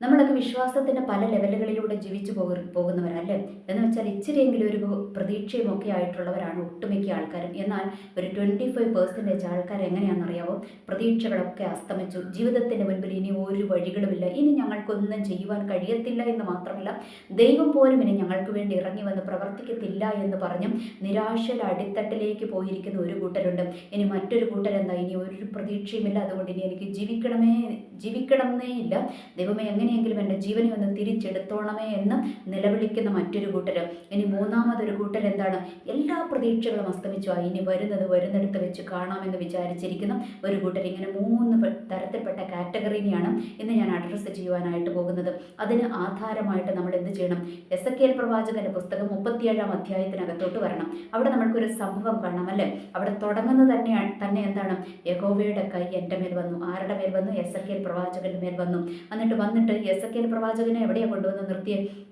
നമ്മളൊക്കെ വിശ്വാസത്തിന്റെ പല ലെവലുകളിലൂടെ ജീവിച്ചു പോക പോകുന്നവരല്ലേ? എന്ന് വെച്ചാൽ ഇച്ചിരിയെങ്കിലും ഒരു പ്രതീക്ഷയും ഒക്കെ ആയിട്ടുള്ളവരാണ് ഒട്ടുമിക്ക ആൾക്കാരും. എന്നാൽ ഒരു ട്വന്റി ഫൈവ് പെർസെന്റേജ് ആൾക്കാർ എങ്ങനെയാണെന്നറിയാവോ? പ്രതീക്ഷകളൊക്കെ അസ്തമിച്ചു. ജീവിതത്തിന്റെ മുൻപിൽ ഇനി ഒരു വഴികളുമില്ല. ഇനി ഞങ്ങൾക്കൊന്നും ചെയ്യുവാൻ കഴിയത്തില്ല എന്ന് മാത്രമല്ല ദൈവം പോലും ഇനി ഞങ്ങൾക്ക് വേണ്ടി ഇറങ്ങി വന്ന് പ്രവർത്തിക്കത്തില്ല എന്ന് പറഞ്ഞും നിരാശയുടെ അടിത്തട്ടിലേക്ക് പോയിരിക്കുന്ന ഒരു കൂട്ടരുണ്ട്. ഇനി മറ്റൊരു കൂട്ടരെന്താ? ഇനി ഒരു പ്രതീക്ഷയുമില്ല. അതുകൊണ്ട് ഇനി എനിക്ക് ജീവിക്കണമേ ജീവിക്കണമെന്നേ ഇല്ല. ദൈവമേ എങ്ങനെയെങ്കിലും എന്റെ ജീവനെ ഒന്ന് തിരിച്ചെടുത്തോണമേ എന്ന് നിലവിളിക്കുന്ന മറ്റൊരു കൂട്ടർ ഇനി മൂന്നാമതൊരു കൂട്ടർ എന്താണ്? എല്ലാ പ്രതീക്ഷകളും അസ്തമിച്ചു. ഇനി വരുന്നത് വരുന്നിടത്ത് വെച്ച് കാണാമെന്ന് വിചാരിച്ചിരിക്കുന്ന ഒരു കൂട്ടർ ഇങ്ങനെ മൂന്ന് തരത്തിൽപ്പെട്ട കാറ്റഗറിനെയാണ് ഇന്ന് ഞാൻ അഡ്രസ്സ് ചെയ്യുവാനായിട്ട് പോകുന്നത്. അതിന് ആധാരമായിട്ട് നമ്മൾ എന്ത് ചെയ്യണം? എസ് എ കെ എൽ പ്രവാചകന്റെ പുസ്തകം മുപ്പത്തിയേഴാം അധ്യായത്തിനകത്തോട്ട് വരണം. അവിടെ നമ്മൾക്കൊരു സംഭവം കാണാം അല്ലേ? അവിടെ തുടങ്ങുന്നത് തന്നെയാണ് തന്നെ എന്താണ്? യഹോവയുടെ കൈ എന്റെ മേൽ വന്നു. ആരുടെ മേൽ വന്നു? എസ് എ കെ എൽ പ്രവാചകന്റെ മേൽ വന്നു. എന്നിട്ട് വന്നിട്ട് കെ പ്രവാചകനെ എവിടെയാണ് കൊണ്ടുവന്ന് നിർത്തിയേ?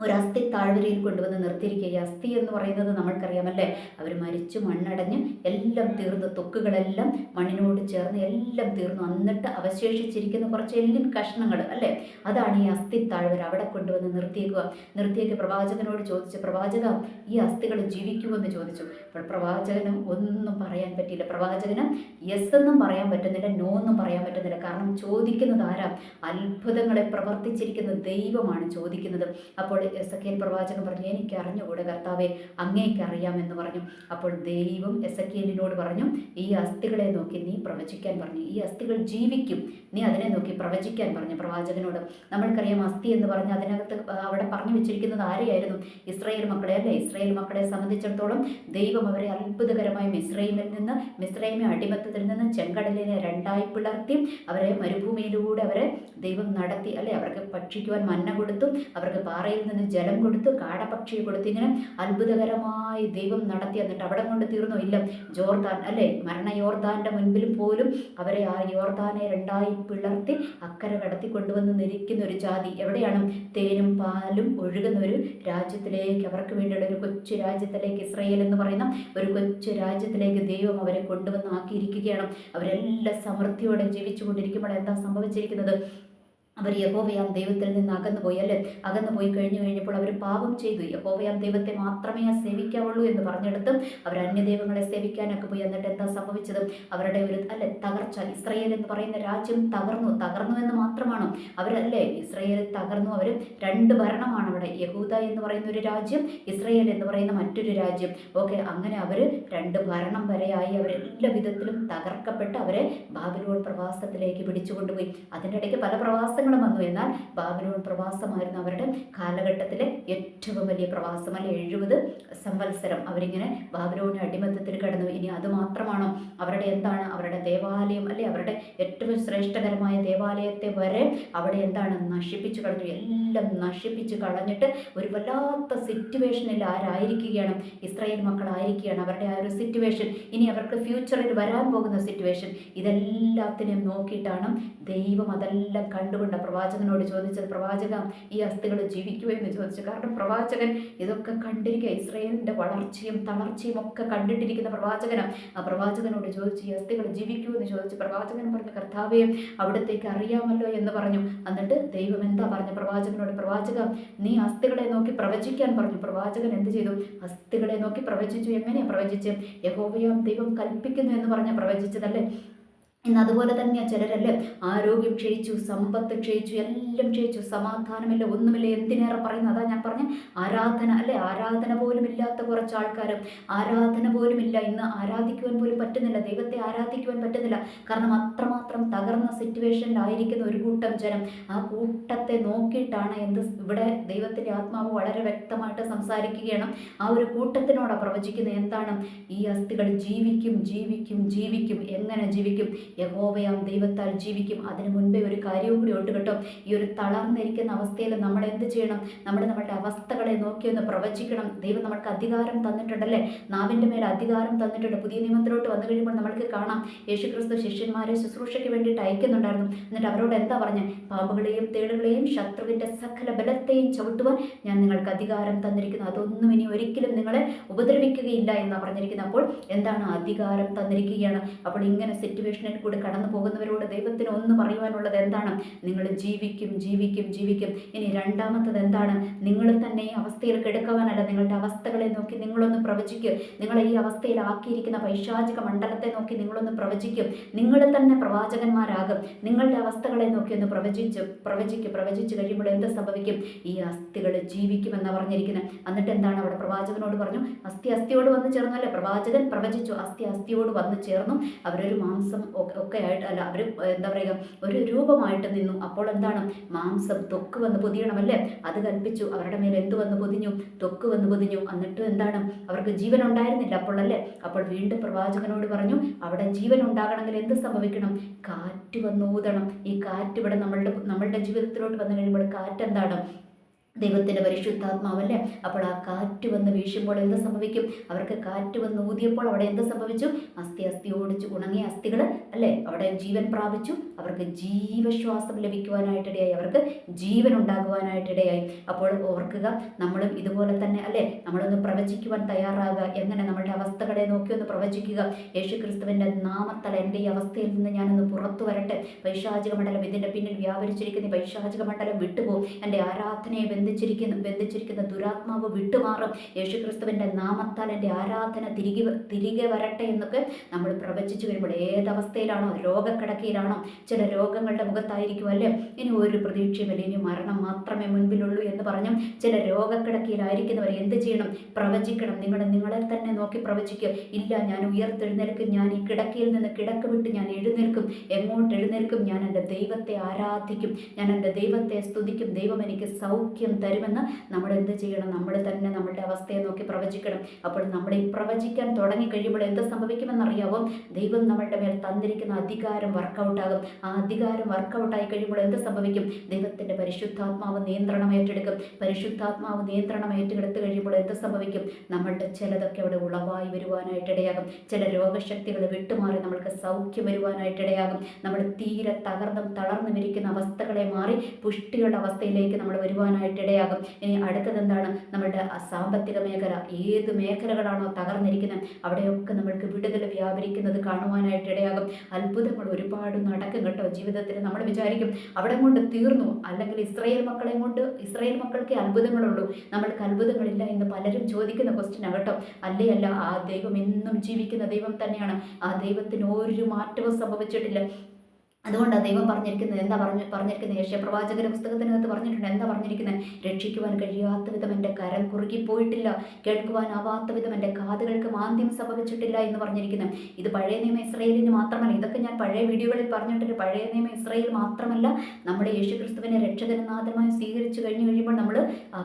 ഒരു അസ്ഥി താഴ്വരയിൽ കൊണ്ടുവന്ന് നിർത്തിയിരിക്കുക. ഈ അസ്ഥി എന്ന് പറയുന്നത് നമ്മൾക്കറിയാമല്ലേ? അവർ മരിച്ചു മണ്ണടഞ്ഞ് എല്ലാം തീർന്നു. തൊക്കുകളെല്ലാം മണ്ണിനോട് ചേർന്ന് എല്ലാം തീർന്നു. എന്നിട്ട് അവശേഷിച്ചിരിക്കുന്ന കുറച്ച് എല്ലിൻ കഷ്ണങ്ങൾ അല്ലേ? അതാണ് ഈ അസ്ഥി താഴ്വര. അവിടെ കൊണ്ടുവന്ന് നിർത്തിയേക്കുക. നിർത്തിയേക്ക് പ്രവാചകനോട് ചോദിച്ച് പ്രവാചക ഈ അസ്ഥികൾ ജീവിക്കുമെന്ന് ചോദിച്ചു. അപ്പോൾ പ്രവാചകന് ഒന്നും പറയാൻ പറ്റിയില്ല. പ്രവാചകന് യെസ് എന്നും പറയാൻ പറ്റുന്നില്ല നോ എന്നും പറയാൻ പറ്റുന്നില്ല. കാരണം ചോദിക്കുന്നത് ആരാ? അത്ഭുതങ്ങളെ പ്രവർത്തിച്ചിരിക്കുന്ന ദൈവമാണ് ചോദിക്കുന്നത്. അപ്പോൾ എസ് എ പ്രവാചകൻ പറഞ്ഞു എനിക്ക് അറിഞ്ഞുകൂടെ കർത്താവെ അങ്ങേക്ക് അറിയാമെന്ന് പറഞ്ഞു. അപ്പോൾ ദൈവം എസ് എ പറഞ്ഞു ഈ അസ്ഥികളെ നോക്കി നീ പ്രവചിക്കാൻ പറഞ്ഞു ഈ അസ്ഥികൾ ജീവിക്കും നീ അതിനെ നോക്കി പ്രവചിക്കാൻ പറഞ്ഞു പ്രവാചകനോട്. നമ്മൾക്കറിയാം അസ്ഥി എന്ന് പറഞ്ഞ് അതിനകത്ത് അവിടെ പറഞ്ഞു വെച്ചിരിക്കുന്നത് ആരെയായിരുന്നു? ഇസ്രായേൽ മക്കളെ അല്ലേ? ഇസ്രായേൽ മക്കളെ സംബന്ധിച്ചിടത്തോളം ദൈവം അവരെ അത്ഭുതകരമായി മിസ്രൈമിൽ നിന്ന് മിസ്രൈമെ അടിമത്തത്തിൽ നിന്ന് ചെങ്കടലിനെ രണ്ടായി പിളർത്തി അവരെ മരുഭൂമിയിലൂടെ അവരെ ദൈവം നടത്തി അല്ലെ? അവർക്ക് ഭക്ഷിക്കുവാൻ മന്ന കൊടുത്തു അവർക്ക് പാറയിൽ നിന്ന് ജലം കൊടുത്തു കാടപക്ഷിയെ കൊടുത്തു ഇങ്ങനെ അത്ഭുതകരമായി ദൈവം നടത്തി എന്നിട്ട് അവിടെ കൊണ്ട് തീർന്നു? ഇല്ല. ജോർദാൻ അല്ലെ? മരണ മുൻപിലും പോലും അവരെ ആ യോർദാനെ രണ്ടായി പിളർത്തി അക്കരെ കടത്തി കൊണ്ടുവന്ന് നിരിക്കുന്ന ഒരു ജാതി എവിടെയാണ്? തേനും പാലും ഒഴുകുന്ന ഒരു രാജ്യത്തിലേക്ക് അവർക്ക് വേണ്ടിയുള്ള ഒരു കൊച്ചു രാജ്യത്തിലേക്ക് ഇസ്രയേൽ എന്ന് പറയുന്ന ഒരു കൊച്ചു രാജ്യത്തിലേക്ക് ദൈവം അവരെ കൊണ്ടുവന്ന് ആക്കിയിരിക്കുകയാണ്. അവരെല്ലാം സമൃദ്ധിയോടെ ജീവിച്ചു കൊണ്ടിരിക്കുമ്പോൾ എന്താ സംഭവിച്ചിരിക്കുന്നത്? അവർ യഹോവയാം ദൈവത്തിൽ നിന്ന് അകന്നു പോയി അല്ലേ? അകന്നു പോയി കഴിഞ്ഞു കഴിഞ്ഞപ്പോൾ അവർ പാപം ചെയ്തു. യഹോവയാം ദൈവത്തെ മാത്രമേ ആ സേവിക്കാവുള്ളൂ എന്ന് പറഞ്ഞെടുത്തും അവർ അന്യദൈവങ്ങളെ സേവിക്കാനൊക്കെ പോയി. എന്നിട്ട് എന്താ സംഭവിച്ചത്? അവരുടെ ഒരു അല്ലെ തകർച്ച. ഇസ്രയേൽ എന്ന് പറയുന്ന രാജ്യം തകർന്നു. തകർന്നു എന്ന് മാത്രമാണ്. അവരല്ലേ ഇസ്രയേൽ തകർന്നു. അവർ രണ്ട് ഭരണമാണ് അവിടെ. യഹൂദ എന്ന് പറയുന്ന ഒരു രാജ്യം ഇസ്രയേൽ എന്ന് പറയുന്ന മറ്റൊരു രാജ്യം. ഓക്കെ അങ്ങനെ അവർ രണ്ട് ഭരണം വരെയായി അവരെല്ലാ വിധത്തിലും തകർക്കപ്പെട്ട് അവരെ ബാബിലോൺ പ്രവാസത്തിലേക്ക് പിടിച്ചു കൊണ്ടുപോയി അതിന്റെ ഇടയ്ക്ക് പല പ്രവാസങ്ങളും വന്നു. എന്നാൽ ബാബിലോൺ പ്രവാസമായിരുന്നു അവരുടെ കാലഘട്ടത്തിലെ ഏറ്റവും വലിയ പ്രവാസം അല്ലെ എഴുപത് സംവത്സരം അവരിങ്ങനെ ബാബിലോണിന് അടിമത്തത്തിൽ കടന്നു. ഇനി അത് മാത്രമാണോ? അവരുടെ എന്താണ്? അവരുടെ ദേവാലയം അല്ലെ അവരുടെ ഏറ്റവും ശ്രേഷ്ഠകരമായ ദേവാലയത്തെ വരെ അവിടെ എന്താണ്? നശിപ്പിച്ചു കളഞ്ഞു. എല്ലാം നശിപ്പിച്ചു കളഞ്ഞിട്ട് ഒരു വല്ലാത്ത സിറ്റുവേഷനിൽ ആരായിരിക്കുകയാണ്? ഇസ്രായേൽ മക്കളായിരിക്കുകയാണ് അവരുടെ ആ ഒരു സിറ്റുവേഷൻ ഇനി അവർക്ക് ഫ്യൂച്ചറിൽ വരാൻ പോകുന്ന സിറ്റുവേഷൻ ഇതെല്ലാത്തിനെയും നോക്കിയിട്ടാണ് ദൈവം അതെല്ലാം കണ്ടുകൊണ്ട് പ്രവാചകനോട് ചോദിച്ചത് പ്രവാചക ഈ അസ്ഥികൾ ജീവിക്കുമോ എന്ന് ചോദിച്ചു. കാരണം പ്രവാചകൻ ഇതൊക്കെ കണ്ടിരിക്കുക ഇസ്രയേലിന്റെ വളർച്ചയും തളർച്ചയും ഒക്കെ കണ്ടിട്ടിരിക്കുന്ന പ്രവാചകനാണ്. ആ പ്രവാചകനോട് ചോദിച്ചു ഈ അസ്ഥികൾ ജീവിക്കുമോ എന്ന് ചോദിച്ചു. പ്രവാചകൻ പറഞ്ഞു കർത്താവേ അവിടത്തേക്ക് അറിയാമല്ലോ എന്ന് പറഞ്ഞു. എന്നിട്ട് ദൈവം എന്താ പറഞ്ഞു പ്രവാചകനോട്? പ്രവാചക നീ അസ്ഥികളെ നോക്കി പ്രവചിക്കാൻ പറഞ്ഞു. പ്രവാചകൻ എന്ത് ചെയ്തു? അസ്ഥികളെ നോക്കി പ്രവചിച്ചു. എങ്ങനെയാ പ്രവചിച്ച് യഹോവയാം ദൈവം കൽപ്പിക്കുന്നു എന്ന് പറഞ്ഞ പ്രവചിച്ചതല്ലേ? ഇന്ന് അതുപോലെ തന്നെയാണ് ചിലരല്ലേ ആരോഗ്യം ക്ഷയിച്ചു സമ്പത്ത് ക്ഷയിച്ചു എല്ലാം ക്ഷയിച്ചു സമാധാനമില്ല ഒന്നുമില്ല എന്തിനേറെ പറയുന്നു? അതാ ഞാൻ പറഞ്ഞ ആരാധന അല്ലെ? ആരാധന പോലും ഇല്ലാത്ത കുറച്ച് ആൾക്കാർ ആരാധന പോലും ഇല്ല. ഇന്ന് ആരാധിക്കുവാൻ പോലും പറ്റുന്നില്ല. ദൈവത്തെ ആരാധിക്കുവാൻ പറ്റുന്നില്ല. കാരണം അത്രമാത്രം തകർന്ന സിറ്റുവേഷനിലായിരിക്കുന്ന ഒരു കൂട്ടം ജനം ആ കൂട്ടത്തെ നോക്കിയിട്ടാണ് എന്ത് ഇവിടെ ദൈവത്തിന്റെ ആത്മാവ് വളരെ വ്യക്തമായിട്ട് സംസാരിക്കുകയാണ്. ആ ഒരു കൂട്ടത്തിനോടാണ് പ്രവചിക്കുന്നത്. എന്താണ്? ഈ അസ്ഥികൾ ജീവിക്കും ജീവിക്കും ജീവിക്കും എങ്ങനെ ജീവിക്കും? യഹോവയാം ദൈവത്താൽ ജീവിക്കും. അതിനു മുൻപേ ഒരു കാര്യവും കൂടി ഉണ്ട് കേട്ടോ. ഈ ഒരു തളർന്നിരിക്കുന്ന അവസ്ഥയിൽ നമ്മൾ എന്ത് ചെയ്യണം? നമ്മൾ നമ്മുടെ അവസ്ഥകളെ നോക്കി ഒന്ന് പ്രവചിക്കണം. ദൈവം നമ്മൾക്ക് അധികാരം തന്നിട്ടുണ്ടല്ലേ? നാവിന്റെ മേൽ അധികാരം തന്നിട്ടുണ്ട്. പുതിയ നിയമത്തിലോട്ട് വന്നു കഴിയുമ്പോൾ നമ്മൾക്ക് കാണാം. യേശുക്രിസ്തു ശിഷ്യന്മാരെ ശുശ്രൂഷയ്ക്ക് വേണ്ടിയിട്ട് അയക്കുന്നുണ്ടായിരുന്നു. എന്നിട്ട് അവരോട് എന്താ പറഞ്ഞത് പാമ്പുകളെയും തേളുകളെയും ശത്രുവിന്റെ സകല ബലത്തെയും ചവിട്ടുവാൻ ഞാൻ നിങ്ങൾക്ക് അധികാരം തന്നിരിക്കുന്നു. അതൊന്നും ഇനി ഒരിക്കലും നിങ്ങളെ ഉപദ്രവിക്കുകയില്ല എന്നാണ് പറഞ്ഞിരിക്കുന്നത്. അപ്പോൾ എന്താണ് അധികാരം തന്നിരിക്കുകയാണ്? അപ്പോൾ ഇങ്ങനെ സിറ്റുവേഷനിൽ കൂടി കടന്നു പോകുന്നവരോട് ദൈവത്തിന് ഒന്ന് പറയുവാനുള്ളത് എന്താണ്? നിങ്ങൾ ജീവിക്കും ജീവിക്കും ജീവിക്കും. ഇനി രണ്ടാമത്തത് എന്താണ്? നിങ്ങൾ തന്നെ ഈ അവസ്ഥയിൽ കിടക്കുവാനല്ല നിങ്ങളുടെ അവസ്ഥകളെ നോക്കി നിങ്ങളൊന്ന് പ്രവചിക്കും. നിങ്ങളെ ഈ അവസ്ഥയിൽ ആക്കിയിരിക്കുന്ന പൈശാചിക മണ്ഡലത്തെ നോക്കി നിങ്ങളൊന്ന് പ്രവചിക്കും. നിങ്ങൾ തന്നെ പ്രവാചകന്മാരാകും. നിങ്ങളുടെ അവസ്ഥകളെ നോക്കി ഒന്ന് പ്രവചിച്ച് പ്രവചിക്ക് പ്രവചിച്ച് കഴിയുമ്പോൾ എന്ത് സംഭവിക്കും? ഈ അസ്ഥികൾ ജീവിക്കുമെന്നാണ് പറഞ്ഞിരിക്കുന്നത് എന്നിട്ട് എന്താണ് അവിടെ പ്രവാചകനോട് പറഞ്ഞു? അസ്ഥി അസ്ഥിയോട് വന്ന് ചേർന്നല്ലേ? പ്രവാചകൻ പ്രവചിച്ചു. അസ്ഥി അസ്ഥിയോട് വന്ന് ചേർന്നു. അവരൊരു മാംസം ഒക്കെ ആയിട്ട് അല്ല അവർ എന്താ പറയുക ഒരു രൂപമായിട്ട് നിന്നു. അപ്പോൾ എന്താണ്? മാംസം തൊക്ക് വന്ന് പൊതിയണം അല്ലേ അത് കൽപ്പിച്ചു. അവരുടെ മേലെ എന്ത് വന്ന് പൊതിഞ്ഞു? തൊക്ക് വന്ന് പൊതിഞ്ഞു. എന്നിട്ട് എന്താണ്? അവർക്ക് ജീവൻ ഉണ്ടായിരുന്നില്ല അപ്പോൾ അല്ലേ അപ്പോൾ വീണ്ടും പ്രവാചകനോട് പറഞ്ഞു അവിടെ ജീവൻ ഉണ്ടാകണമെങ്കിൽ എന്ത് സംഭവിക്കണം? കാറ്റ് വന്നൂതണം ഈ കാറ്റ് ഇവിടെ നമ്മളുടെ നമ്മളുടെ ജീവിതത്തിലോട്ട് വന്നു കഴിയുമ്പോൾ കാറ്റ് എന്താണ്? ദൈവത്തിന്റെ പരിശുദ്ധാത്മാവല്ലേ? അപ്പോൾ ആ കാറ്റ് വന്ന് വീശുമ്പോൾ എന്ത് സംഭവിക്കും? അവർക്ക് കാറ്റ് വന്ന് ഊതിയപ്പോൾ അവിടെ എന്ത് സംഭവിച്ചു? അസ്ഥി അസ്ഥി ഓടിച്ച് ഉണങ്ങിയ അസ്ഥികൾ അല്ലേ? അവിടെ ജീവൻ പ്രാപിച്ചു. അവർക്ക് ജീവശ്വാസം ലഭിക്കുവാനായിട്ടിടയായി. അവർക്ക് ജീവൻ ഉണ്ടാകുവാനായിട്ടിടയായി. അപ്പോൾ ഓർക്കുക നമ്മളും ഇതുപോലെ തന്നെ അല്ലേ? നമ്മളൊന്ന് പ്രവചിക്കുവാൻ തയ്യാറാകുക. എങ്ങനെ നമ്മളുടെ അവസ്ഥകളെ നോക്കി ഒന്ന് പ്രവചിക്കുക. യേശു ക്രിസ്തുവിന്റെ നാമത്തല എന്റെ ഈ അവസ്ഥയിൽ നിന്ന് ഞാനൊന്ന് പുറത്തു വരട്ടെ. പൈശാചിക മണ്ഡലം ഇതിന്റെ പിന്നിൽ വ്യാപരിച്ചിരിക്കുന്ന പൈശാചിക മണ്ഡലം വിട്ടുപോകും. എന്റെ ആരാധനയെ ബന്ധിച്ചിരിക്കുന്ന ബന്ധിച്ചിരിക്കുന്ന ദുരാത്മാവ് വിട്ടുമാറും. യേശുക്രിസ്തുവിന്റെ നാമത്താൽ എന്റെ ആരാധന തിരികെ തിരികെ വരട്ടെ എന്നൊക്കെ നമ്മൾ പ്രവചിച്ചു വരുമ്പോൾ ഏതവസ്ഥയിലാണോ? രോഗക്കിടക്കയിലാണോ? ചില രോഗങ്ങളുടെ മുഖത്തായിരിക്കും അല്ലേ? ഇനി ഒരു പ്രതീക്ഷയുമില്ല. ഇനി മരണം മാത്രമേ മുൻപിലുള്ളൂ എന്ന് പറഞ്ഞും ചില രോഗക്കിടക്കയിലായിരിക്കുന്നവർ എന്ത് ചെയ്യണം? പ്രവചിക്കണം. നിങ്ങൾ നിങ്ങളെ തന്നെ നോക്കി പ്രവചിക്കുക ഇല്ല ഞാൻ ഉയർത്തെഴുന്നേൽക്കും. ഞാൻ ഈ കിടക്കയിൽ നിന്ന് കിടക്ക വിട്ട് ഞാൻ എഴുന്നേൽക്കും. എങ്ങോട്ട് എഴുന്നേൽക്കും ഞാൻ എന്റെ ദൈവത്തെ ആരാധിക്കും. ഞാൻ എന്റെ ദൈവത്തെ സ്തുതിക്കും. ദൈവം എനിക്ക് സൗഖ്യം തരുമെന്ന് നമ്മൾ എന്ത് ചെയ്യണം? നമ്മൾ തന്നെ നമ്മളുടെ അവസ്ഥയെ നോക്കി പ്രവചിക്കണം. അപ്പോൾ നമ്മൾ ഈ പ്രവചിക്കാൻ തുടങ്ങി കഴിയുമ്പോൾ എന്ത് സംഭവിക്കുമെന്നറിയാവോ? ദൈവം നമ്മളുടെ മേൽ തന്നിരിക്കുന്ന അധികാരം വർക്കൗട്ടാകും ആ അധികാരം വർക്കൗട്ടായി കഴിയുമ്പോൾ എന്ത് സംഭവിക്കും? ദൈവത്തിന്റെ പരിശുദ്ധാത്മാവ് നിയന്ത്രണം ഏറ്റെടുക്കും. പരിശുദ്ധാത്മാവ് നിയന്ത്രണം ഏറ്റെടുത്ത് കഴിയുമ്പോൾ എന്ത് സംഭവിക്കും? നമ്മളുടെ ചിലതൊക്കെ അവിടെ ഉളവായി വരുവാനായിട്ട് ഇടയാകും. ചില രോഗശക്തികൾ വിട്ടുമാറി നമ്മൾക്ക് സൗഖ്യം വരുവാനായിട്ട് ഇടയാകും. നമ്മൾ തീരെ തകർന്നും തളർന്നും ഇരിക്കുന്ന അവസ്ഥകളെ മാറി പുഷ്ടികളുടെ അവസ്ഥയിലേക്ക് നമ്മൾ വരുവാനായിട്ട് ഇടയാകും. ഇനി അടുത്തത് നമ്മുടെ സാമ്പത്തിക മേഖല ഏത് മേഖലകളാണോ തകർന്നിരിക്കുന്നത് അവിടെയൊക്കെ നമ്മൾക്ക് വിടുതൽ വ്യാപരിക്കുന്നത് കാണുവാനായിട്ട് ഇടയാകും. അത്ഭുതങ്ങൾ ഒരുപാട് നടക്കും കേട്ടോ. ജീവിതത്തിൽ നമ്മൾ വിചാരിക്കും അവിടെ കൊണ്ട് തീർന്നു അല്ലെങ്കിൽ ഇസ്രയേൽ മക്കളെ കൊണ്ട് ഇസ്രയേൽ മക്കൾക്ക് അത്ഭുതങ്ങളുള്ളൂ. നമ്മൾക്ക് അത്ഭുതങ്ങളില്ല എന്ന് പലരും ചോദിക്കുന്ന ക്വസ്റ്റ്യൻ കേട്ടോ. അല്ലേ അല്ല ആ ദൈവം എന്നും ജീവിക്കുന്ന ദൈവം തന്നെയാണ്. ആ ദൈവത്തിന് ഒരു മാറ്റവും സംഭവിച്ചിട്ടില്ല. അതുകൊണ്ടാണ് ദൈവം പറഞ്ഞിരിക്കുന്നത് എന്താ പറഞ്ഞു പറഞ്ഞിരിക്കുന്നത്? പ്രവാചകന്റെ പുസ്തകത്തിനകത്ത് പറഞ്ഞിട്ടുണ്ട് എന്താ പറഞ്ഞിരിക്കുന്നത്? രക്ഷിക്കുവാൻ കഴിയാത്ത വിധം എന്റെ കരം കുറുകിപ്പോയിട്ടില്ല കേൾക്കുവാനാവാത്ത വിധം എന്റെ കാതുകൾക്ക് മാന്ദ്യം സംഭവിച്ചിട്ടില്ല എന്ന് പറഞ്ഞിരിക്കുന്നത് ഇത് പഴയ നിയമ ഇസ്രയേലിന് മാത്രമല്ല ഇതൊക്കെ ഞാൻ പഴയ വീഡിയോകളിൽ പറഞ്ഞിട്ടുണ്ട്. പഴയ നിയമ ഇസ്രയേൽ മാത്രമല്ല നമ്മുടെ യേശു ക്രിസ്തുവിനെ രക്ഷകനാഥമായി സ്വീകരിച്ചു കഴിഞ്ഞു കഴിയുമ്പോൾ നമ്മൾ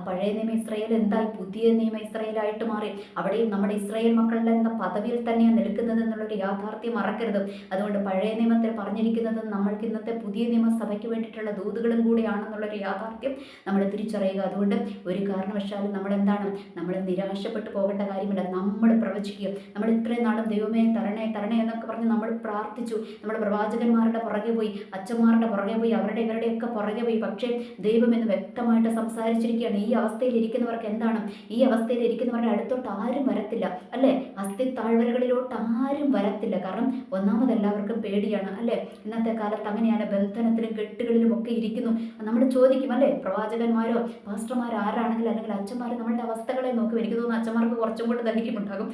പഴയ നിയമ ഇസ്രയേൽ എന്തായി? പുതിയ നിയമ ഇസ്രയേലായിട്ട് മാറി. അവിടെയും നമ്മുടെ ഇസ്രയേൽ മക്കളുടെ എന്ന പദവിയിൽ തന്നെയാണ് നിൽക്കുന്നത് എന്നുള്ളൊരു യാഥാർത്ഥ്യം മറക്കരുത്. അതുകൊണ്ട് പഴയ നിയമത്തിൽ പറഞ്ഞിരിക്കുന്നത് നമ്മൾക്ക് ഇന്നത്തെ പുതിയ നിയമസഭയ്ക്ക് വേണ്ടിയിട്ടുള്ള ദൂതുകളും കൂടിയാണെന്നുള്ളൊരു യാഥാർത്ഥ്യം നമ്മൾ തിരിച്ചറിയുക. അതുകൊണ്ട് ഒരു കാരണവശാലും നമ്മൾ എന്താണ് നമ്മൾ നിരാശപ്പെട്ട് പോകേണ്ട കാര്യമില്ല. നമ്മൾ പ്രവചിക്കുക. നമ്മൾ ഇത്രയും നാളും ദൈവമേ തരണേ തരണേ എന്നൊക്കെ പറഞ്ഞ് നമ്മൾ പ്രാർത്ഥിച്ചു. നമ്മൾ പ്രവാചകന്മാരുടെ പുറകെ പോയി അച്ഛന്മാരുടെ പുറകെ പോയി അവരുടെ ഇവരുടെയൊക്കെ പുറകെ പോയി. പക്ഷേ ദൈവം എന്ന് വ്യക്തമായിട്ട് സംസാരിച്ചിരിക്കുകയാണ്. ഈ അവസ്ഥയിൽ ഇരിക്കുന്നവർക്ക് എന്താണ്? ഈ അവസ്ഥയിൽ ഇരിക്കുന്നവരുടെ അടുത്തോട്ട് ആരും വരത്തില്ല. അല്ലേ? അസ്ഥി താഴ്വരകളിലോട്ട് ആരും വരത്തില്ല. കാരണം ഒന്നാമത് എല്ലാവർക്കും പേടിയാണ് അല്ലേ? ഇന്നത്തെ കാലത്ത് അങ്ങനെയാണ് ബന്ധനത്തിലും കെട്ടുകളിലും ഒക്കെ ഇരിക്കുന്നു. നമ്മൾ ചോദിക്കും അല്ലേ? പ്രവാചകന്മാരോ പാസ്റ്റർമാരോ ആരാണെങ്കിലും അല്ലെങ്കിൽ അച്ഛന്മാർ നമ്മളുടെ അവസ്ഥകളെ നോക്കും. എനിക്ക് തോന്നുന്നു അച്ഛന്മാർക്ക് കുറച്ചും കൂടെ ധൈര്യമുണ്ടാകും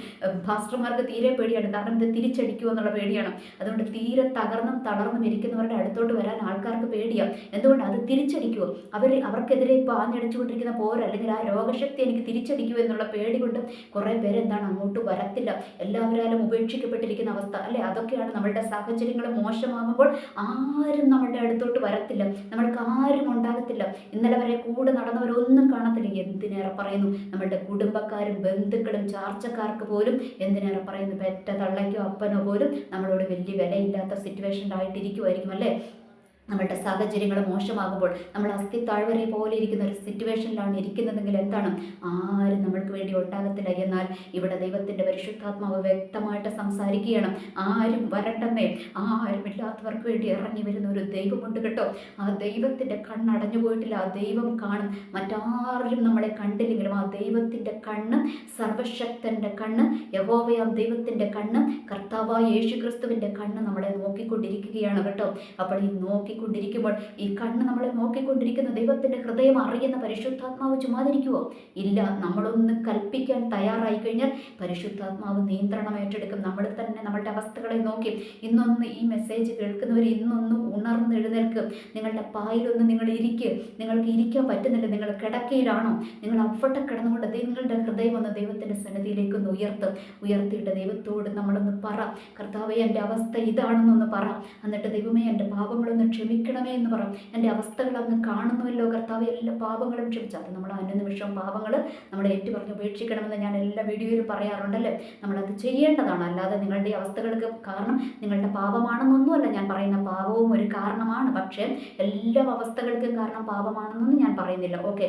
പാസ്റ്റർമാർക്ക് തീരെ പേടിയാണ്. കാരണം ഇത് തിരിച്ചടിക്കുമോ എന്നുള്ള പേടിയാണ്. അതുകൊണ്ട് തീരെ തകർന്നും തളർന്നും ഇരിക്കുന്നവരുടെ അടുത്തോട്ട് വരാൻ ആൾക്കാർക്ക് പേടിയാണ് എന്തുകൊണ്ട്? അത് തിരിച്ചടിക്കുമോ അവർ അവർക്കെതിരെ ഇപ്പോൾ ആഞ്ഞടിച്ചുകൊണ്ടിരിക്കുന്ന പോരല്ലെങ്കിൽ ആ രോഗശക്തി എനിക്ക് തിരിച്ചടിക്കുമോ എന്നുള്ള പേടി കൊണ്ട് കുറേ പേരെന്താണ് അങ്ങോട്ട് അങ്ങോട്ട് വരത്തില്ല എല്ലാവരാലും ഉപേക്ഷിക്കപ്പെട്ടിരിക്കുന്ന അവസ്ഥ അല്ലെ? അതൊക്കെയാണ് നമ്മളുടെ സാഹചര്യങ്ങൾ മോശമാകുമ്പോൾ ആരും നമ്മളുടെ അടുത്തോട്ട് വരത്തില്ല. നമ്മൾക്ക് ആരും ഉണ്ടാകത്തില്ല. ഇന്നലെ വരെ കൂടെ നടന്നവരൊന്നും കാണത്തില്ല. എന്തിനേറെ പറയുന്നു? നമ്മളുടെ കുടുംബക്കാരും ബന്ധുക്കളും ചാർച്ചക്കാർക്ക് പോലും എന്തിനേറെ പറയുന്നു? പെറ്റ തള്ളയ്ക്കോ അപ്പനോ പോലും നമ്മളോട് വലിയ വിലയില്ലാത്ത സിറ്റുവേഷനിലായിട്ടിരിക്കുമായിരിക്കും അല്ലേ? നമ്മളുടെ സാഹചര്യങ്ങൾ മോശമാകുമ്പോൾ നമ്മൾ അസ്ഥി താഴ്വരെ പോലെ ഇരിക്കുന്ന ഒരു സിറ്റുവേഷനിലാണ് ഇരിക്കുന്നതെങ്കിൽ എന്താണ്? ആരും നമ്മൾക്ക് വേണ്ടി ഉണ്ടാകത്തില്ല. എന്നാൽ ഇവിടെ ദൈവത്തിന്റെ പരിശുദ്ധാത്മാവ് വ്യക്തമായിട്ട് സംസാരിക്കുകയാണ്. ആരും വരണ്ടെന്നേ ആരും ഇല്ലാത്തവർക്ക് വേണ്ടി ഇറങ്ങി വരുന്ന ഒരു ദൈവമുണ്ട് കേട്ടോ. ആ ദൈവത്തിന്റെ കണ്ണടഞ്ഞു പോയിട്ടില്ല. ആ ദൈവം കാണും. മറ്റാരും നമ്മളെ കണ്ടില്ലെങ്കിലും ആ ദൈവത്തിന്റെ കണ്ണ് സർവശക്തന്റെ കണ്ണ് യഹോവയാം ദൈവത്തിന്റെ കണ്ണ് കർത്താവായ യേശു ക്രിസ്തുവിന്റെ കണ്ണ് നമ്മളെ നോക്കിക്കൊണ്ടിരിക്കുകയാണ് കേട്ടോ. അപ്പോൾ ഈ നോക്കി നോക്കിക്കൊണ്ടിരിക്കുമ്പോൾ ഈ കണ്ണ് നമ്മളെ നോക്കിക്കൊണ്ടിരിക്കുന്ന ദൈവത്തിന്റെ ഹൃദയം അറിയുന്ന പരിശുദ്ധാത്മാവ് ചുമ്മാതിരിക്കുവോ? ഇല്ല നമ്മളൊന്ന് കൽപ്പിക്കാൻ തയ്യാറായി കഴിഞ്ഞാൽ പരിശുദ്ധാത്മാവ് നിയന്ത്രണം ഏറ്റെടുക്കും. നമ്മൾ തന്നെ നമ്മളുടെ അവസ്ഥകളെ നോക്കി. ഇന്നൊന്ന് ഈ മെസ്സേജ് കേൾക്കുന്നവർ ഇന്നൊന്ന് ഉണർന്ന് എഴുന്നേൽക്കും നിങ്ങളുടെ പായിലൊന്ന് നിങ്ങൾ ഇരിക്കുക നിങ്ങൾക്ക് ഇരിക്കാൻ പറ്റുന്നില്ല. നിങ്ങൾ കിടക്കയിലാണോ? നിങ്ങൾ അവിടെ കിടന്നുകൊണ്ട് നിങ്ങളുടെ ഹൃദയം ഒന്ന് ദൈവത്തിന്റെ സന്നിധിയിലേക്ക് ഒന്ന് ഉയർത്തും. ഉയർത്തിയിട്ട് ദൈവത്തോട് നമ്മളൊന്ന് പറ. കർത്താവെ എന്റെ അവസ്ഥ ഇതാണെന്നൊന്ന് പറ. എന്നിട്ട് ദൈവമേ എന്റെ പാപങ്ങളൊന്ന് ക്ഷമിക്കണമേ എന്ന് പറ. എന്റെ അവസ്ഥകൾ അങ്ങ് കാണുന്നുവല്ലോ കർത്താവ്. എല്ലാ പാപങ്ങളും ക്ഷമിച്ചു. അത് നമ്മൾ അനുനിമിഷം പാപങ്ങൾ നമ്മൾ ഏറ്റുപറഞ്ഞ് ഉപേക്ഷിക്കണമെന്ന് ഞാൻ എല്ലാ വീഡിയോയിലും പറയാറുണ്ടല്ലേ? നമ്മളത് ചെയ്യേണ്ടതാണ്. അല്ലാതെ നിങ്ങളുടെ അവസ്ഥകൾക്ക് കാരണം നിങ്ങളുടെ പാപമാണെന്നൊന്നുമല്ല ഞാൻ പറയുന്ന പാപവും ഒരു കാരണമാണ്. പക്ഷേ എല്ലാ അവസ്ഥകൾക്കും കാരണം പാപമാണെന്നൊന്നും ഞാൻ പറയുന്നില്ല. ഓക്കെ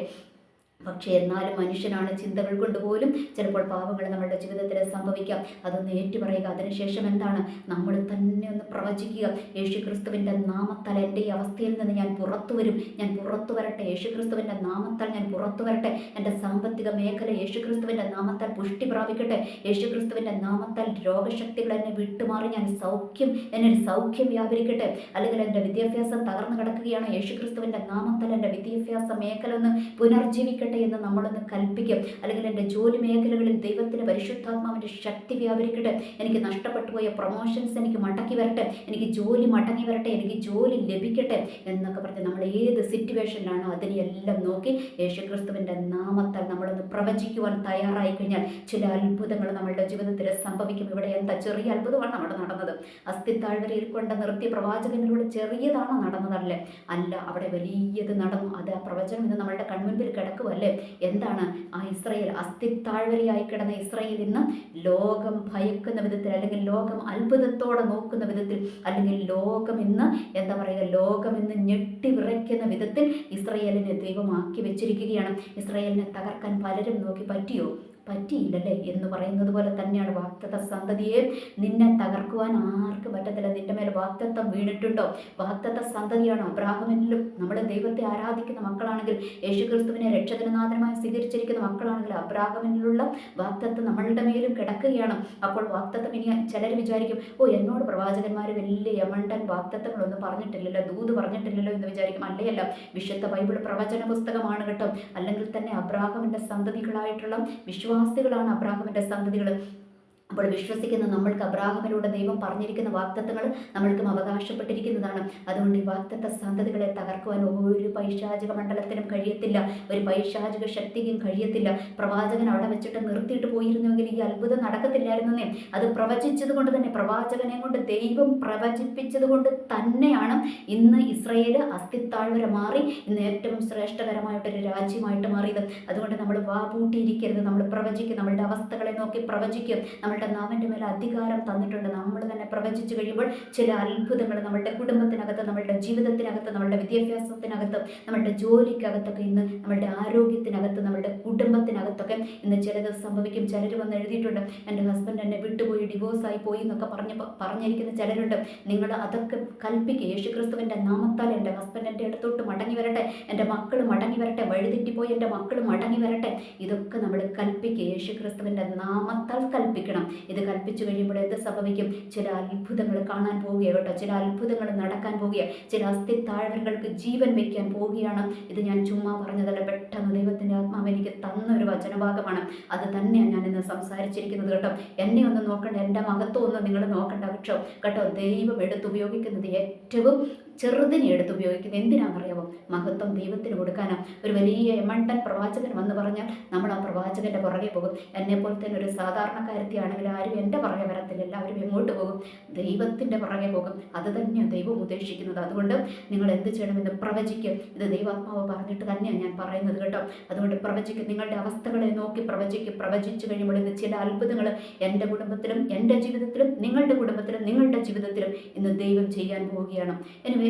പക്ഷേ എന്നാലും മനുഷ്യനാണ് ചിന്തകൾ കൊണ്ടുപോലും ചിലപ്പോൾ പാപങ്ങൾ നമ്മുടെ ജീവിതത്തിൽ സംഭവിക്കാം. അതൊന്ന് ഏറ്റുപറയുക. അതിനുശേഷം എന്താണ്? നമ്മൾ തന്നെ ഒന്ന് പ്രവചിക്കുക. യേശു ക്രിസ്തുവിന്റെ നാമത്താൽ എന്റെ ഈ അവസ്ഥയിൽ നിന്ന് ഞാൻ പുറത്തു വരും. ഞാൻ പുറത്തു വരട്ടെ. യേശു ക്രിസ്തുവിന്റെ നാമത്താൽ ഞാൻ പുറത്തു വരട്ടെ. എന്റെ സാമ്പത്തിക മേഖല യേശു ക്രിസ്തുവിന്റെ നാമത്താൽ പുഷ്ടി പ്രാപിക്കട്ടെ. യേശു ക്രിസ്തുവിന്റെ നാമത്താൽ രോഗശക്തികൾ എന്നെ വിട്ടുമാറി ഞാൻ സൗഖ്യം എന്നെ സൗഖ്യം വ്യാപരിക്കട്ടെ. അല്ലെങ്കിൽ എന്റെ വിദ്യാഭ്യാസം തകർന്നു കിടക്കുകയാണ്. യേശു ക്രിസ്തുവിന്റെ നാമത്താൽ എന്റെ വിദ്യാഭ്യാസ മേഖല ഒന്ന് പുനർജീവിക്കട്ടെ. വ്യാപരിക്കട്ടെ എന്ന് നമ്മളൊന്ന് കൽപ്പിക്കും. അല്ലെങ്കിൽ എന്റെ ജോലി മേഖലകളിൽ ദൈവത്തിന്റെ പരിശുദ്ധാത്മാവിന്റെ ശക്തി വ്യാപരിക്കട്ടെ. എനിക്ക് നഷ്ടപ്പെട്ടു പോയ പ്രൊമോഷൻസ് എനിക്ക് മടക്കി വരട്ടെ. എനിക്ക് ജോലി മടങ്ങി വരട്ടെ. എനിക്ക് ജോലി ലഭിക്കട്ടെ എന്നൊക്കെ പറഞ്ഞ് നമ്മൾ ഏത് സിറ്റുവേഷനിലാണോ അതിനെയെല്ലാം നോക്കി യേശുക്രിസ്തുവിന്റെ നാമത്താൽ നമ്മളൊന്ന് പ്രവചിക്കുവാൻ തയ്യാറായി കഴിഞ്ഞാൽ ചില അത്ഭുതങ്ങൾ നമ്മളുടെ ജീവിതത്തിൽ സംഭവിക്കും. ഇവിടെ എന്താ ചെറിയ അത്ഭുതമാണ് അവിടെ നടന്നത്. അസ്ഥിത്താഴ്വരയിൽ കൊണ്ട് നിർത്തിയ പ്രവാചകനിലൂടെ ചെറിയതാണോ നടന്നതല്ലേ? അല്ല അവിടെ വലിയത് നടന്നു. അത് ആ പ്രവചനം ഇന്ന് നമ്മളുടെ കൺമുൻപിൽ കിടക്കുമല്ല അല്ലേ എന്താണ് ആ ഇസ്രയേൽ അസ്ഥിത്താഴ്വരയായി കിടന്ന ഇസ്രയേൽ ഇന്ന് ലോകം ഭയക്കുന്ന വിധത്തിൽ അല്ലെങ്കിൽ ലോകം അത്ഭുതത്തോടെ നോക്കുന്ന വിധത്തിൽ അല്ലെങ്കിൽ ലോകം ഇന്ന് എന്താ പറയുക ലോകം ഇന്ന് ഞെട്ടി വിറയ്ക്കുന്ന വിധത്തിൽ ഇസ്രയേലിനെ ദൈവമാക്കി വെച്ചിരിക്കുകയാണ്. ഇസ്രയേലിനെ തകർക്കാൻ പലരും നോക്കി പറ്റിയോ? പറ്റിയില്ലല്ലേ എന്ന് പറയുന്നത് പോലെ തന്നെയാണ് വാക്തത്വ സന്തതിയെ നിന്നെ തകർക്കുവാൻ ആർക്കും പറ്റത്തില്ല. നിന്റെ മേൽ വാക്തത്വം വീണിട്ടുണ്ടോ? വാക്തത്വ സന്തതിയാണോ? അബ്രാഹമിലും നമ്മുടെ ദൈവത്തെ ആരാധിക്കുന്ന മക്കളാണെങ്കിൽ യേശുക്രിസ്തുവിനെ രക്ഷകനാഥനമായി സ്വീകരിച്ചിരിക്കുന്ന മക്കളാണെങ്കിൽ അബ്രാഹമിലുള്ള വാക്തത്വം നമ്മളുടെ മേലും കിടക്കുകയാണ്. അപ്പോൾ വാക്തത്വം ഇനി ചിലർ വിചാരിക്കും ഓ എന്നോട് പ്രവാചകന്മാർ വലിയ യമണ്ടൻ വാക്തത്വങ്ങളൊന്നും പറഞ്ഞിട്ടില്ലല്ലോ ദൂത് പറഞ്ഞിട്ടില്ലല്ലോ എന്ന് വിചാരിക്കും. അല്ലയല്ല വിശുദ്ധ ബൈബിൾ പ്രവചന പുസ്തകമാണ് കേട്ടോ. അല്ലെങ്കിൽ തന്നെ അബ്രാഹമിന്റെ സന്തതികളായിട്ടുള്ള വിശ്വാസ വിശ്വാസികളാണ് അബ്രാഹമിന്റെ സന്തതികൾ അപ്പോൾ വിശ്വസിക്കുന്ന നമ്മൾക്ക് അബ്രാഹമിലൂടെ ദൈവം പറഞ്ഞിരിക്കുന്ന വാക്തത്വങ്ങൾ നമ്മൾക്കും അവകാശപ്പെട്ടിരിക്കുന്നതാണ്. അതുകൊണ്ട് ഈ വാക്തത്വ സന്തതികളെ തകർക്കുവാൻ ഒരു പൈശാചിക മണ്ഡലത്തിനും കഴിയത്തില്ല. ഒരു പൈശാചിക ശക്തിക്കും കഴിയത്തില്ല. പ്രവാചകൻ അവിടെ വെച്ചിട്ട് നിർത്തിയിട്ട് പോയിരുന്നുവെങ്കിൽ ഈ അത്ഭുതം നടക്കത്തില്ലായിരുന്നേ അത് പ്രവചിച്ചത് കൊണ്ട് തന്നെ പ്രവാചകനെ കൊണ്ട് ദൈവം പ്രവചിപ്പിച്ചത് കൊണ്ട് തന്നെയാണ് ഇന്ന് ഇസ്രയേൽ അസ്ഥിത്താഴ്വര മാറി ഇന്ന് ഏറ്റവും ശ്രേഷ്ഠകരമായിട്ടൊരു രാജ്യമായിട്ട് മാറിയത്. അതുകൊണ്ട് നമ്മൾ വാ പൂട്ടിയിരിക്കരുത്. നമ്മൾ പ്രവചിക്കും. നമ്മളുടെ അവസ്ഥകളെ നോക്കി പ്രവചിക്കും. നമ്മൾ നമ്മളുടെ നാവിന്റെ മേലെ അധികാരം തന്നിട്ടുണ്ട്. നമ്മൾ തന്നെ പ്രവചിച്ചു കഴിയുമ്പോൾ ചില അത്ഭുതങ്ങൾ നമ്മളുടെ കുടുംബത്തിനകത്ത് നമ്മളുടെ ജീവിതത്തിനകത്ത് നമ്മളുടെ വിദ്യാഭ്യാസത്തിനകത്ത് നമ്മളുടെ ജോലിക്കകത്തൊക്കെ ഇന്ന് നമ്മളുടെ ആരോഗ്യത്തിനകത്ത് നമ്മളുടെ കുടുംബത്തിനകത്തൊക്കെ ഇന്ന് ചിലത് സംഭവിക്കും. ചിലർ വന്ന് എഴുതിയിട്ടുണ്ട് എന്റെ ഹസ്ബൻഡ് എന്നെ വിട്ടുപോയി ഡിവോഴ്സായി പോയി എന്നൊക്കെ പറഞ്ഞ് പറഞ്ഞിരിക്കുന്ന ചിലരുണ്ട്. നിങ്ങൾ അതൊക്കെ കൽപ്പിക്കുക യേശുക്രിസ്തുവിന്റെ നാമത്താൽ എന്റെ ഹസ്ബൻഡ് എന്റെ അടുത്തോട്ട് മടങ്ങി വരട്ടെ. എന്റെ മക്കൾ മടങ്ങി വരട്ടെ. വഴിതെറ്റിപ്പോയി എന്റെ മക്കൾ മടങ്ങി വരട്ടെ. ഇതൊക്കെ നമ്മൾ കൽപ്പിക്കുക യേശുക്രിസ്തുവിന്റെ നാമത്താൽ കൽപ്പിക്കണം. ഇത് കൽപ്പിച്ചു കഴിയുമ്പോൾ എന്ത് സംഭവിക്കും? ചില അത്ഭുതങ്ങൾ കാണാൻ പോവുകയാണ് കേട്ടോ. ചില അത്ഭുതങ്ങൾ നടക്കാൻ പോവുകയാണ്. ചില അസ്ഥി താഴ്വരകൾക്ക് ജീവൻ വയ്ക്കാൻ പോവുകയാണ്. ഇത് ഞാൻ ചുമ്മാ പറഞ്ഞതല്ല. പെട്ടെന്ന് ദൈവത്തിന്റെ ആത്മാവ് എനിക്ക് തന്ന ഒരു വചനഭാഗമാണ്. അത് തന്നെയാണ് ഞാൻ ഇന്ന് സംസാരിച്ചിരിക്കുന്നത് കേട്ടോ. എന്നെ ഒന്ന് നോക്കണ്ട. എന്റെ മഹത്വം ഒന്ന് നിങ്ങൾ നോക്കണ്ട. കേട്ടോ കേട്ടോ ദൈവം എടുത്തുപയോഗിക്കുന്നത് ഏറ്റവും ചെറുതിനെ എടുത്ത് ഉപയോഗിക്കുന്നത് എന്തിനാണെന്നറിയാമോ മഹത്വം ദൈവത്തിന് കൊടുക്കാനാണ് ഒരു വലിയ എമണ്ടൻ പ്രവാചകൻ വന്ന് പറഞ്ഞാൽ നമ്മൾ ആ പ്രവാചകന്റെ പുറകെ പോകും. എന്നെ പോലെ തന്നെ ഒരു സാധാരണക്കാരത്തിയാണെങ്കിൽ ആരും എന്റെ പുറകെ വരത്തില്ല. എല്ലാവരും എങ്ങോട്ട് പോകും? ദൈവത്തിന്റെ പുറകെ പോകും. അത് തന്നെയാണ് ദൈവം ഉദ്ദേശിക്കുന്നത്. അതുകൊണ്ട് നിങ്ങൾ എന്ത് ചെയ്യണമെന്ന് പ്രവചിക്കും. ഇത് ദൈവാത്മാവ് പറഞ്ഞിട്ട് തന്നെയാണ് ഞാൻ പറയുന്നത് കേട്ടോ. അതുകൊണ്ട് പ്രവചിക്കും. നിങ്ങളുടെ അവസ്ഥകളെ നോക്കി പ്രവചിക്കും. പ്രവചിച്ചു കഴിയുമ്പോൾ ഇന്ന് ചില അത്ഭുതങ്ങൾ എന്റെ കുടുംബത്തിലും എന്റെ ജീവിതത്തിലും നിങ്ങളുടെ കുടുംബത്തിലും നിങ്ങളുടെ ജീവിതത്തിലും ഇന്ന് ദൈവം ചെയ്യാൻ പോവുകയാണ്. എനിവേ